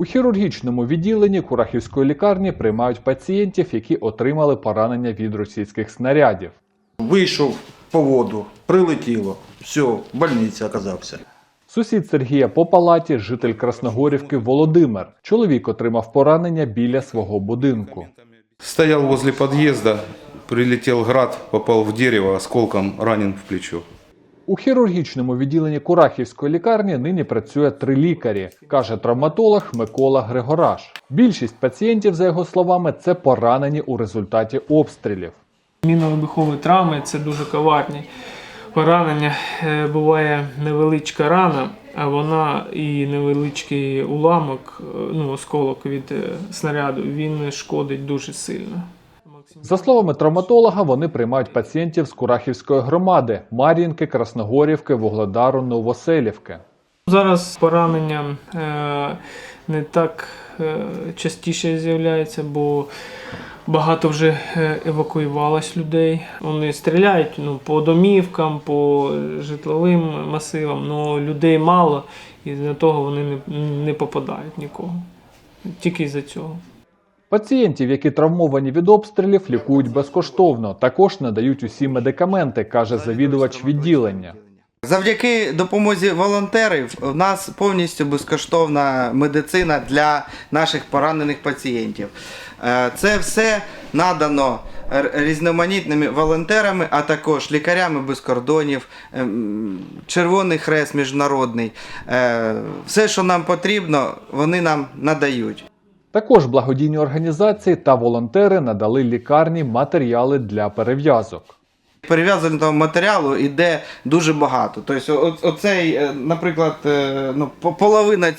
У хірургічному відділенні Курахівської лікарні приймають пацієнтів, які отримали поранення від російських снарядів. Вийшов по воду, прилетіло. Все, в больниці оказався. Сусід Сергія по палаті, житель Красногорівки Володимир. Чоловік отримав поранення біля свого будинку. Стоял возле подъезда, прилетел град, попал в дерево, осколком ранен в плечо. У хірургічному відділенні Курахівської лікарні нині працює три лікарі, каже травматолог Микола Григораш. Більшість пацієнтів, за його словами, це поранені у результаті обстрілів. Мінно-вибухові травми це дуже коварні поранення. Е, Буває невеличка рана, а вона і невеличкий уламок, е, ну, осколок від е, снаряду, він шкодить дуже сильно. За словами травматолога, вони приймають пацієнтів з Курахівської громади Мар'їнки, Красногорівки, Вугледару, Новоселівки. Зараз поранення е, не так е, частіше з'являється, бо багато вже е, евакуювалось людей. Вони стріляють ну, по домівкам, по житловим масивам, але людей мало, і з того вони не, не попадають нікого. Тільки з-за цього. Пацієнтів, які травмовані від обстрілів, лікують безкоштовно. Також надають усі медикаменти, каже завідувач відділення. Завдяки допомозі волонтерів у нас повністю безкоштовна медицина для наших поранених пацієнтів. Е, Це все надано різноманітними волонтерами, а також лікарями без кордонів, ем, Червоний Хрест міжнародний. Е, Все, що нам потрібно, вони нам надають. Також благодійні організації та волонтери надали лікарні матеріали для перев'язок. Перев'язаного матеріалу йде дуже багато. Тобто, оцей, е, наприклад, е, ну, половина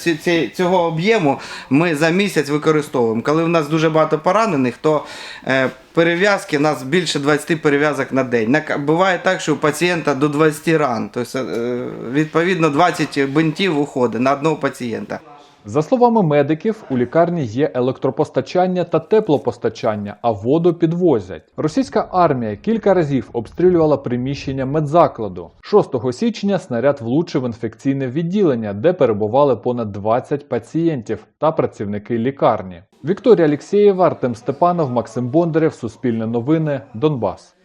цього об'єму ми за місяць використовуємо. Коли в нас дуже багато поранених, то е, перев'язки у нас більше 20 перев'язок на день. Буває так, що у пацієнта до 20 ран. Тобто, відповідно, 20 бинтів уходить на одного пацієнта. За словами медиків, у лікарні є електропостачання та теплопостачання, а воду підвозять. Російська армія кілька разів обстрілювала приміщення медзакладу. 6 січня снаряд влучив інфекційне відділення, де перебували понад 20 пацієнтів та працівники лікарні. Вікторія Алєксєєва, Артем Степанов, Максим Бондарєв, Суспільне новини, Донбас.